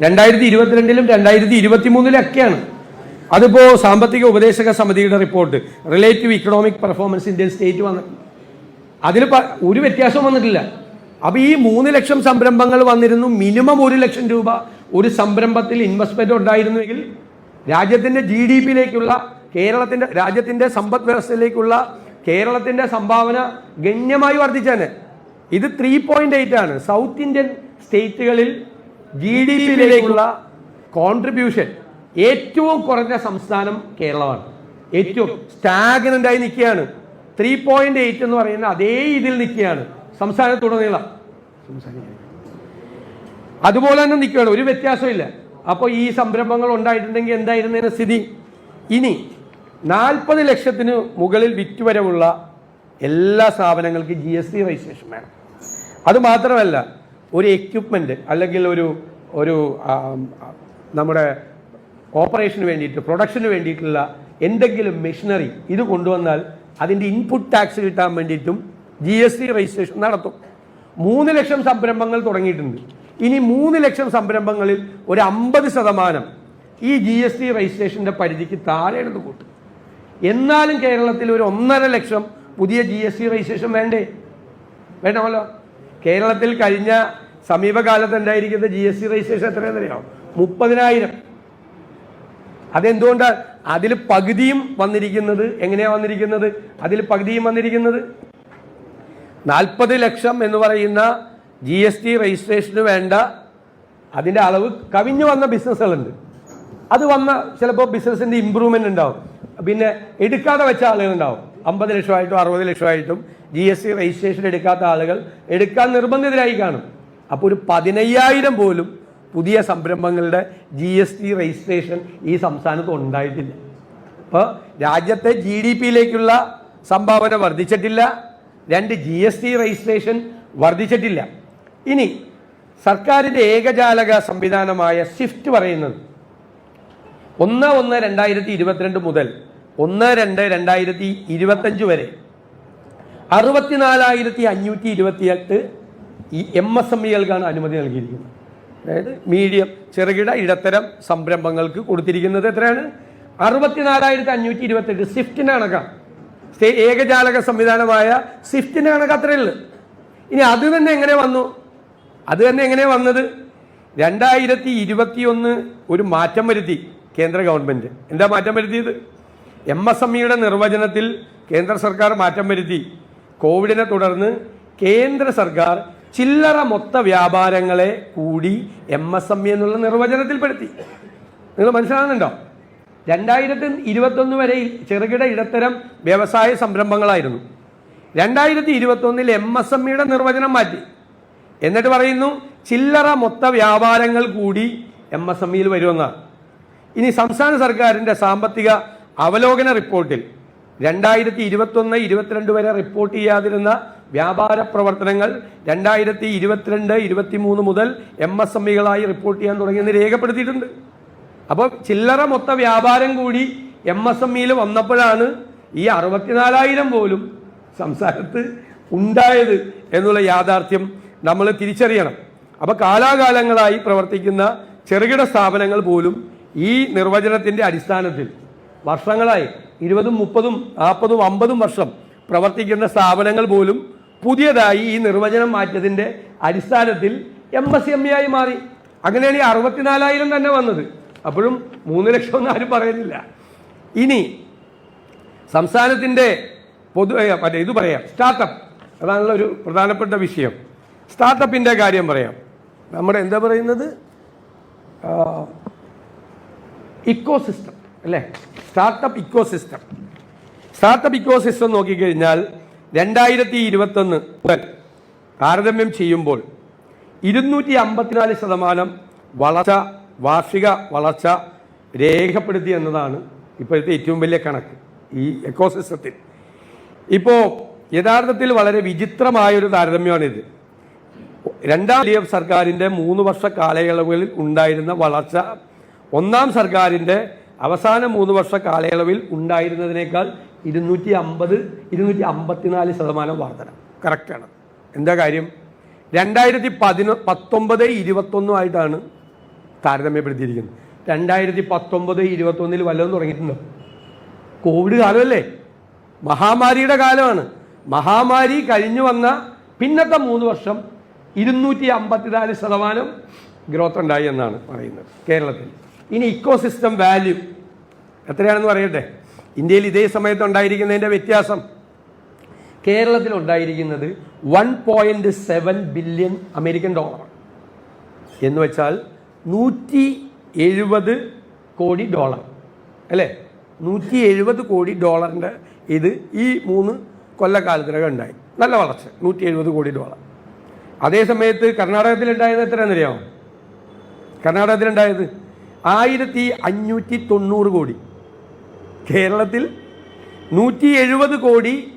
രണ്ടായിരത്തി ഇരുപത്തിരണ്ടിലും രണ്ടായിരത്തി ഇരുപത്തി മൂന്നിലൊക്കെയാണ് അതിപ്പോ സാമ്പത്തിക ഉപദേശക സമിതിയുടെ report relative economic performance Indian state വന്ന. അതിൽ ഒരു വ്യത്യാസവും വന്നിട്ടില്ല. അപ്പൊ ഈ മൂന്ന് ലക്ഷം സംരംഭങ്ങൾ വന്നിരുന്നു മിനിമം ഒരു ലക്ഷം രൂപ ഒരു സംരംഭത്തിൽ ഇൻവെസ്റ്റ്മെന്റ് ഉണ്ടായിരുന്നുവെങ്കിൽ രാജ്യത്തിന്റെ ജി ഡി പിയിലേക്കുള്ള കേരളത്തിന്റെ രാജ്യത്തിന്റെ സമ്പദ് വ്യവസ്ഥയിലേക്കുള്ള കേരളത്തിന്റെ സംഭാവന ഗണ്യമായി വർദ്ധിച്ചാണ് ഇത് ത്രീ പോയിന്റ് എയ്റ്റ് ആണ്. സൗത്ത് ഇന്ത്യൻ സ്റ്റേറ്റുകളിൽ ജി ഡി പിയിലേക്കുള്ള കോൺട്രിബ്യൂഷൻ ഏറ്റവും കുറഞ്ഞ സംസ്ഥാനം കേരളമാണ്. ഏറ്റവും സ്റ്റാഗ്നന്റ് ആയി നിൽക്കുകയാണ്. ത്രീ പോയിന്റ് എയ്റ്റ് എന്ന് പറയുന്ന അതേ ഇതിൽ നിൽക്കുകയാണ് സംസ്ഥാനത്തുടനീളം. അതുപോലെ തന്നെ നിൽക്കുകയാണ്. ഒരു വ്യത്യാസമില്ല. അപ്പോൾ ഈ സംരംഭങ്ങൾ ഉണ്ടായിട്ടുണ്ടെങ്കിൽ എന്തായിരുന്നതിന് സ്ഥിതി? ഇനി നാൽപ്പത് ലക്ഷത്തിന് മുകളിൽ വിറ്റുവരവുള്ള എല്ലാ സ്ഥാപനങ്ങൾക്കും ജി എസ് ടി രജിസ്ട്രേഷൻ വേണം. അത് മാത്രമല്ല ഒരു എക്യുപ്മെന്റ് അല്ലെങ്കിൽ ഒരു ഒരു നമ്മുടെ ഓപ്പറേഷന് വേണ്ടിയിട്ട് പ്രൊഡക്ഷന് വേണ്ടിയിട്ടുള്ള എന്തെങ്കിലും മെഷീനറി ഇത് കൊണ്ടുവന്നാൽ അതിന്റെ ഇൻപുട്ട് ടാക്സ് കിട്ടാൻ വേണ്ടിയിട്ടും ജി എസ് ടി രജിസ്ട്രേഷൻ നടത്തും. മൂന്ന് ലക്ഷം സംരംഭങ്ങൾ തുടങ്ങിയിട്ടുണ്ട്. ഇനി മൂന്ന് ലക്ഷം സംരംഭങ്ങളിൽ ഒരു അമ്പത് ശതമാനം ഈ ജി എസ് ടി രജിസ്ട്രേഷന്റെ പരിധിക്ക് താഴെ എടുത്ത് കൂട്ടും. എന്നാലും കേരളത്തിൽ ഒരു ഒന്നര ലക്ഷം പുതിയ ജി എസ് ടി രജിസ്ട്രേഷൻ വേണ്ടേ? വേണമല്ലോ കേരളത്തിൽ കഴിഞ്ഞ സമീപകാലത്ത് ഉണ്ടായിരിക്കുന്ന ജി എസ് ടി രജിസ്ട്രേഷൻ എത്രയാണെന്നറിയാമോ മുപ്പതിനായിരം. അതെന്തുകൊണ്ട്? അതിൽ പകുതിയും വന്നിരിക്കുന്നത് എങ്ങനെയാ വന്നിരിക്കുന്നത്? അതിൽ പകുതിയും വന്നിരിക്കുന്നത് നാൽപ്പത് ലക്ഷം എന്ന് പറയുന്ന ജി എസ് ടി രജിസ്ട്രേഷന് വേണ്ട അതിന്റെ അളവ് കവിഞ്ഞു വന്ന ബിസിനസ്സുകളുണ്ട് അത് വന്ന ചിലപ്പോൾ ബിസിനസ്സിന്റെ ഇമ്പ്രൂവ്മെന്റ് ഉണ്ടാവും. പിന്നെ എടുക്കാതെ വെച്ച ആളുകളുണ്ടാവും. അമ്പത് ലക്ഷമായിട്ടും അറുപത് ലക്ഷമായിട്ടും ജി എസ് ടി രജിസ്ട്രേഷൻ എടുക്കാത്ത ആളുകൾ എടുക്കാൻ നിർബന്ധിതരായി കാണും. അപ്പോൾ ഒരു പതിനയ്യായിരം പോലും പുതിയ സംരംഭങ്ങളുടെ ജി എസ് ടി രജിസ്ട്രേഷൻ ഈ സംസ്ഥാനത്ത് ഉണ്ടായിട്ടില്ല. അപ്പോൾ രാജ്യത്തെ ജി ഡി പിയിലേക്കുള്ള സംഭാവന വർദ്ധിച്ചിട്ടില്ല. രണ്ട് ജി എസ് ടി രജിസ്ട്രേഷൻ വർദ്ധിച്ചിട്ടില്ല. ഇനി സർക്കാരിന്റെ ഏകജാലക സംവിധാനമായ സ്വിഫ്റ്റ് പറയുന്നത് ഒന്ന് ഒന്ന് രണ്ടായിരത്തി ഇരുപത്തിരണ്ട് മുതൽ ഒന്ന് രണ്ട് രണ്ടായിരത്തി ഇരുപത്തഞ്ച് വരെ അറുപത്തിനാലായിരത്തി അഞ്ഞൂറ്റി ഇരുപത്തിയെട്ട് ഈ എം എസ് എം ഇകൾക്കാണ് അനുമതി നൽകിയിരിക്കുന്നത്. അതായത് മീഡിയം ചെറുകിട ഇടത്തരം സംരംഭങ്ങൾക്ക് കൊടുത്തിരിക്കുന്നത് എത്രയാണ്? അറുപത്തിനാലായിരത്തി അഞ്ഞൂറ്റി ഇരുപത്തെട്ട് സ്വിഫ്റ്റിന്റെ ഏകജാലക സംവിധാനമായ സ്വിഫ്റ്റിന്റെ കണക്ക് അത്രയുള്ളൂ ഇനി അത് തന്നെ എങ്ങനെ വന്നു? അത് തന്നെ എങ്ങനെ വന്നത്? രണ്ടായിരത്തി ഇരുപത്തിയൊന്ന് ഒരു മാറ്റം വരുത്തി കേന്ദ്ര ഗവൺമെന്റ് എന്താ മാറ്റം വരുത്തിയത്? എം എസ് എം ഇയുടെ നിർവചനത്തിൽ കേന്ദ്ര സർക്കാർ മാറ്റം വരുത്തി. കോവിഡിനെ തുടർന്ന് കേന്ദ്ര സർക്കാർ ചില്ലറ മൊത്ത വ്യാപാരങ്ങളെ കൂടി എം എസ് എം ഇ എന്നുള്ള നിർവചനത്തിൽപ്പെടുത്തി. നിങ്ങൾ മനസ്സിലാകുന്നുണ്ടോ? രണ്ടായിരത്തി ഇരുപത്തൊന്ന് വരെ ചെറുകിട ഇടത്തരം വ്യവസായ സംരംഭങ്ങളായിരുന്നു. രണ്ടായിരത്തി ഇരുപത്തൊന്നിൽ എം എസ് എം ഇയുടെ നിർവചനം മാറ്റി. എന്നിട്ട് പറയുന്നു ചില്ലറ മൊത്ത വ്യാപാരങ്ങൾ കൂടി എം എസ് എം ഇയിൽ വരുമെന്നാണ്. ഇനി സംസ്ഥാന സർക്കാരിന്റെ സാമ്പത്തിക അവലോകന റിപ്പോർട്ടിൽ രണ്ടായിരത്തി ഇരുപത്തൊന്ന് ഇരുപത്തിരണ്ട് വരെ റിപ്പോർട്ട് ചെയ്യാതിരുന്ന വ്യാപാര പ്രവർത്തനങ്ങൾ രണ്ടായിരത്തി ഇരുപത്തിരണ്ട് ഇരുപത്തിമൂന്ന് മുതൽ എം എസ് എം ഇകളായി റിപ്പോർട്ട് ചെയ്യാൻ തുടങ്ങിയെന്ന് രേഖപ്പെടുത്തിയിട്ടുണ്ട്. അപ്പോൾ ചില്ലറ മൊത്ത വ്യാപാരം കൂടി എം എസ് എം ഇയിൽ വന്നപ്പോഴാണ് ഈ അറുപത്തിനാലായിരം പോലും സംസ്ഥാനത്ത് ഉണ്ടായത് എന്നുള്ള യാഥാർത്ഥ്യം നമ്മൾ തിരിച്ചറിയണം. അപ്പോൾ കാലാകാലങ്ങളായി പ്രവർത്തിക്കുന്ന ചെറുകിട സ്ഥാപനങ്ങൾ പോലും ഈ നിർവചനത്തിന്റെ അടിസ്ഥാനത്തിൽ വർഷങ്ങളായി ഇരുപതും മുപ്പതും നാൽപ്പതും അമ്പതും വർഷം പ്രവർത്തിക്കുന്ന സ്ഥാപനങ്ങൾ പോലും പുതിയതായി ഈ നിർവചനം മാറ്റിയതിന്റെ അടിസ്ഥാനത്തിൽ എം എസ് എം ആയി മാറി. അങ്ങനെയാണ് ഈ അറുപത്തിനാലായിരം തന്നെ വന്നത്. അപ്പോഴും മൂന്ന് ലക്ഷം ഒന്നും ആരും പറയുന്നില്ല. ഇനി സംസ്ഥാനത്തിന്റെ പൊതു മറ്റേ ഇത് പറയാം. സ്റ്റാർട്ടപ്പ്. അതാണല്ലോ ഒരു പ്രധാനപ്പെട്ട വിഷയം. സ്റ്റാർട്ടപ്പിന്റെ കാര്യം പറയാം. നമ്മുടെ എന്താ പറയുന്നത്? ഇക്കോ സിസ്റ്റം അല്ലേ? Startup ecosystem startup ecosystem നോക്കിക്കഴിഞ്ഞാൽ രണ്ടായിരത്തി ഇരുപത്തൊന്ന് മുതൽ താരതമ്യം ചെയ്യുമ്പോൾ ഇരുന്നൂറ്റി അമ്പത്തിനാല് ശതമാനം വളർച്ച വാർഷിക വളർച്ച രേഖപ്പെടുത്തി എന്നതാണ് ഇപ്പോഴത്തെ ഏറ്റവും വലിയ കണക്ക് ഈ എക്കോസിസ്റ്റത്തിൽ ഇപ്പോൾ യഥാർത്ഥത്തിൽ വളരെ വിചിത്രമായൊരു താരതമ്യമാണിത്. രണ്ടാം ഡി എഫ് സർക്കാരിന്റെ മൂന്ന് വർഷ കാലയളവുകളിൽ ഉണ്ടായിരുന്ന വളർച്ച ഒന്നാം സർക്കാരിന്റെ അവസാന മൂന്ന് വർഷ കാലയളവിൽ ഉണ്ടായിരുന്നതിനേക്കാൾ ഇരുന്നൂറ്റി അമ്പത് ഇരുന്നൂറ്റി അമ്പത്തിനാല് ശതമാനം വർധന. കറക്റ്റാണ് എന്താ കാര്യം? രണ്ടായിരത്തി പതിനൊ പത്തൊമ്പത് ഇരുപത്തൊന്നുമായിട്ടാണ് താരതമ്യപ്പെടുത്തിയിരിക്കുന്നത്. രണ്ടായിരത്തി പത്തൊമ്പത് ഇരുപത്തൊന്നിൽ വല്ലതും തുടങ്ങിയിട്ടുണ്ടോ? കോവിഡ് കാലമല്ലേ? മഹാമാരിയുടെ കാലമാണ്. മഹാമാരി കഴിഞ്ഞു വന്ന പിന്നത്തെ മൂന്ന് വർഷം ഇരുന്നൂറ്റി അമ്പത്തിനാല് ശതമാനം ഗ്രോത്ത് ഉണ്ടായി എന്നാണ് പറയുന്നത് കേരളത്തിൽ. ഇനി ഇക്കോസിസ്റ്റം വാല്യൂ എത്രയാണെന്ന് പറയട്ടെ? ഇന്ത്യയിൽ ഇതേ സമയത്ത് ഉണ്ടായിരിക്കുന്നതിന്റെ വ്യത്യാസം. കേരളത്തിൽ ഉണ്ടായിരിക്കുന്നത് one point seven billion American dollar എന്ന് വെച്ചാൽ നൂറ്റി എഴുപത് കോടി ഡോളർ അല്ലേ? നൂറ്റി എഴുപത് കോടി ഡോളറിന്റെ ഇത് ഈ മൂന്ന് കൊല്ലക്കാലത്തിനകം ഉണ്ടായി. നല്ല വളർച്ച. നൂറ്റി എഴുപത് കോടി ഡോളർ അതേ സമയത്ത് കർണാടകത്തിലുണ്ടായത് എത്രയാണെന്നറിയാമോ? കർണാടകത്തിലുണ്ടായത് ആയിരത്തി അഞ്ഞൂറ്റി തൊണ്ണൂറ് കോടി. കേരളത്തിൽ നൂറ്റി എഴുപത് കോടി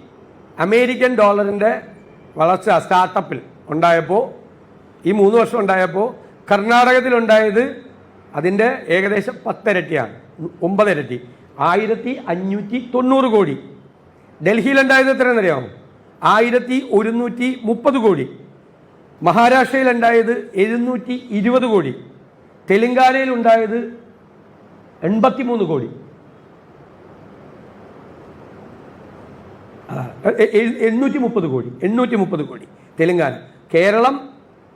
അമേരിക്കൻ ഡോളറിന്റെ വളർച്ച സ്റ്റാർട്ടപ്പിൽ ഉണ്ടായപ്പോൾ ഈ മൂന്ന് വർഷം ഉണ്ടായപ്പോൾ കർണാടകത്തിലുണ്ടായത് അതിന്റെ ഏകദേശം പത്തിരട്ടിയാണ് ഒമ്പതിരട്ടി. ആയിരത്തി അഞ്ഞൂറ്റി തൊണ്ണൂറ് കോടി. ഡൽഹിയിലുണ്ടായത് എത്രയെന്നറിയാമോ ആയിരത്തി ഒരുന്നൂറ്റി മുപ്പത് കോടി. മഹാരാഷ്ട്രയിലുണ്ടായത് എഴുന്നൂറ്റി ഇരുപത് കോടി. തെലങ്കാനയിലുണ്ടായത് എൺപത്തിമൂന്ന് കോടി. എണ്ണൂറ്റി മുപ്പത് കോടി എണ്ണൂറ്റി മുപ്പത് കോടി തെലങ്കാന. കേരളം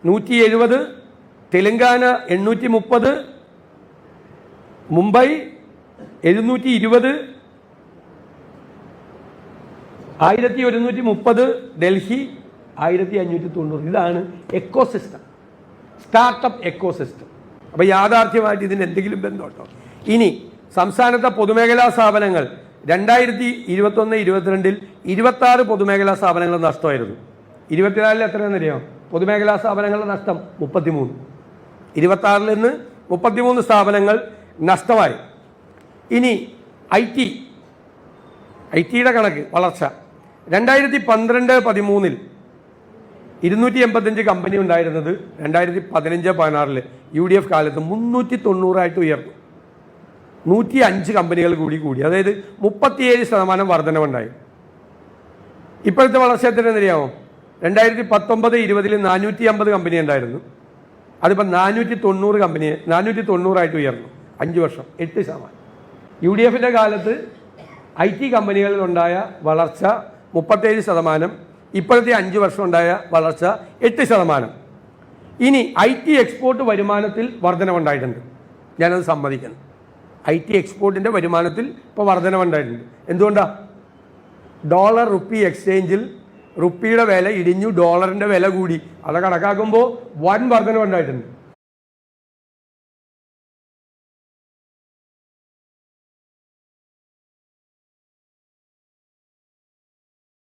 നൂറ്റി എഴുപത് തെലങ്കാന എണ്ണൂറ്റി മുപ്പത് മുംബൈ എഴുന്നൂറ്റി ഇരുപത് ആയിരത്തി ഒരുന്നൂറ്റി മുപ്പത് ഡൽഹി ആയിരത്തി അഞ്ഞൂറ്റി തൊണ്ണൂറ് ഇതാണ് എക്കോസിസ്റ്റം സ്റ്റാർട്ടപ്പ് എക്കോസിസ്റ്റം. അപ്പോൾ യാഥാർത്ഥ്യമായിട്ട് ഇതിന് എന്തെങ്കിലും ബന്ധമുണ്ടോ? ഇനി സംസ്ഥാനത്തെ പൊതുമേഖലാ സ്ഥാപനങ്ങൾ രണ്ടായിരത്തി ഇരുപത്തൊന്ന് ഇരുപത്തിരണ്ടിൽ ഇരുപത്തി ആറ് പൊതുമേഖലാ സ്ഥാപനങ്ങൾ നഷ്ടമായിരുന്നു. ഇരുപത്തിനാലിൽ എത്രയെന്നറിയാം പൊതുമേഖലാ സ്ഥാപനങ്ങളുടെ നഷ്ടം മുപ്പത്തിമൂന്ന്. ഇരുപത്തി ആറിൽ നിന്ന് മുപ്പത്തിമൂന്ന് സ്ഥാപനങ്ങൾ നഷ്ടമായി. ഇനി ഐ ടി ഐ ടിയുടെ കണക്ക് വളർച്ച. രണ്ടായിരത്തി പന്ത്രണ്ട് പതിമൂന്നിൽ ഇരുന്നൂറ്റി എൺപത്തഞ്ച് കമ്പനി ഉണ്ടായിരുന്നത് രണ്ടായിരത്തി പതിനഞ്ച് പതിനാറിൽ യു ഡി എഫ് കാലത്ത് മുന്നൂറ്റി തൊണ്ണൂറായിട്ട് ഉയർന്നു. നൂറ്റി അഞ്ച് കമ്പനികൾ കൂടി കൂടി. അതായത് മുപ്പത്തിയേഴ് ശതമാനം വർധനവുണ്ടായി. ഇപ്പോഴത്തെ വളർച്ച എത്രയെന്നറിയാമോ രണ്ടായിരത്തി പത്തൊമ്പത് ഇരുപതിൽ നാനൂറ്റി അമ്പത് കമ്പനി ഉണ്ടായിരുന്നു. അതിപ്പോൾ നാനൂറ്റി തൊണ്ണൂറ് കമ്പനി നാനൂറ്റി തൊണ്ണൂറായിട്ട് ഉയർന്നു. അഞ്ച് വർഷം എട്ട് ശതമാനം. യു ഡി എഫിന്റെ കാലത്ത് ഐ ടി കമ്പനികളിലുണ്ടായ വളർച്ച മുപ്പത്തേഴ് ശതമാനം ഇപ്പോഴത്തെ അഞ്ച് വർഷം ഉണ്ടായ വളർച്ച എട്ട് ശതമാനം. ഇനി ഐ ടി എക്സ്പോർട്ട് വരുമാനത്തിൽ വർധനവുണ്ടായിട്ടുണ്ട്. ഞാനത് സമ്മതിക്കുന്നു ഐ ടി എക്സ്പോർട്ടിന്റെ വരുമാനത്തിൽ ഇപ്പോൾ വർധനവുണ്ടായിട്ടുണ്ട്. എന്തുകൊണ്ടാണ് ഡോളർ റുപ്പി എക്സ്ചേഞ്ചിൽ റുപ്പിയുടെ വില ഇടിഞ്ഞു ഡോളറിന്റെ വില കൂടി. അത് കണക്കാക്കുമ്പോൾ വൻ വർധനവുണ്ടായിട്ടുണ്ട്.